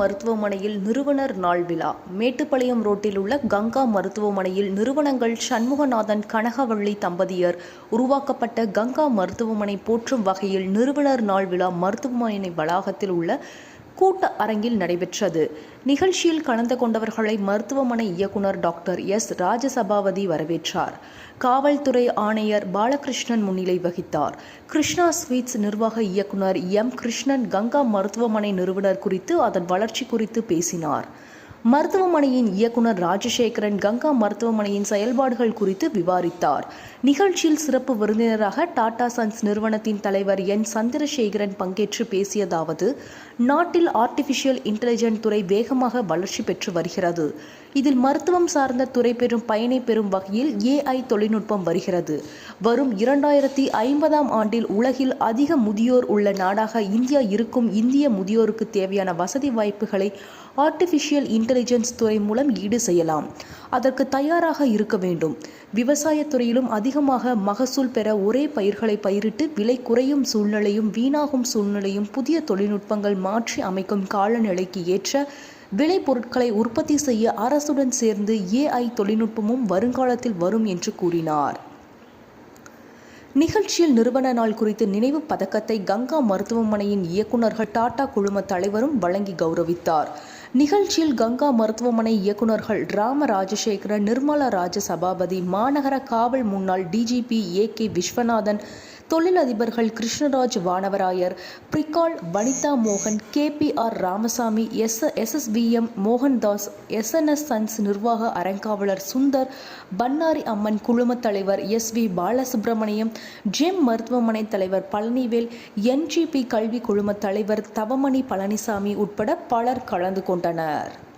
மருத்துவமனையில் நிறுவனர் நாள் விழா. மேட்டுப்பாளையம் ரோட்டில் உள்ள கங்கா மருத்துவமனையில் நிறுவனங்கள் சண்முகநாதன் கனகவள்ளி தம்பதியர் உருவாக்கப்பட்ட கங்கா மருத்துவமனை போற்றும் வகையில் நிறுவனர் நாள் விழா மருத்துவமனை வளாகத்தில் உள்ள கூட்ட அரங்கில் நடைபெற்றது. நிகழ்ச்சியில் கலந்து கொண்டவர்களை மருத்துவமனை இயக்குனர் டாக்டர் எஸ். ராஜசபாவதி வரவேற்றார். காவல்துறை ஆணையர் பாலகிருஷ்ணன் முன்னிலை வகித்தார். கிருஷ்ணா ஸ்வீட்ஸ் நிர்வாக இயக்குனர் எம். கிருஷ்ணன் கங்கா மருத்துவமனை நிறுவனர் குறித்து அதன் வளர்ச்சி குறித்து பேசினார். மருத்துவமனையின் இயக்குனர் ராஜசேகரன் கங்கா மருத்துவமனையின் செயல்பாடுகள் குறித்து விவாரித்தார். நிகழ்ச்சியில் சிறப்பு விருந்தினராக டாடா சன்ஸ் நிறுவனத்தின் தலைவர் என். சந்திரசேகரன் பங்கேற்று பேசியதாவது நாட்டில் ஆர்டிஃபிஷியல் இன்டெலிஜென்ட் துறை வேகமாக வளர்ச்சி பெற்று வருகிறது. இதில் மருத்துவம் சார்ந்த துறை பெறும் பயனை பெறும் வகையில் ஏஐ தொழில்நுட்பம் வருகிறது. வரும் இரண்டாயிரத்தி ஐம்பதாம் ஆண்டில் உலகில் அதிக முதியோர் உள்ள நாடாக இந்தியா இருக்கும் இந்திய முதியோருக்கு தேவையான வசதி வாய்ப்புகளை ஆர்டிஃபிஷியல் இன்டெலிஜென்ஸ் துறை மூலம் ஈடு செய்யலாம். அதற்கு தயாராக இருக்க வேண்டும். விவசாயத் துறையிலும் அதிகமாக மகசூல் பெற ஒரே பயிர்களை பயிரிட்டு விலை குறையும் சூழ்நிலையும் வீணாகும் சூழ்நிலையும் புதிய தொழில்நுட்பங்கள் மாற்றி அமைக்கும் காலநிலைக்கு ஏற்ற விளைபொருட்களை உற்பத்தி செய்ய அரசுடன் சேர்ந்து ஏஐ தொழில்நுட்பமும் வருங்காலத்தில் வரும் என்று கூறினார். நிகழ்ச்சியில் நிறுவன நாள் குறித்து நினைவு பதக்கத்தை கங்கா மருத்துவமனையின் இயக்குநர்கள் டாடா குழும தலைவரும் வழங்கி கௌரவித்தார். நிகழ்ச்சியில் கங்கா மருத்துவமனை இயக்குநர்கள் ராம ராஜசேகரன் நிர்மலா ராஜ சபாபதி மாநகர காவல் முன்னாள் டிஜிபி ஏ கே விஸ்வநாதன் தொழிலதிபர்கள் கிருஷ்ணராஜ் வானவராயர் பிரிகால் வனிதா மோகன் K P R Ramasamy S SSVM Mohandas SNS sons நிர்வாக அறங்காவலர் சுந்தர் பன்னாரி அம்மன் குழும தலைவர் எஸ் வி பாலசுப்ரமணியம் ஜெம் மருத்துவமனை தலைவர் பழனிவேல் என்ஜிபி கல்வி குழும தலைவர் தவமணி பழனிசாமி உட்பட பலர் கலந்து கொண்டனர்.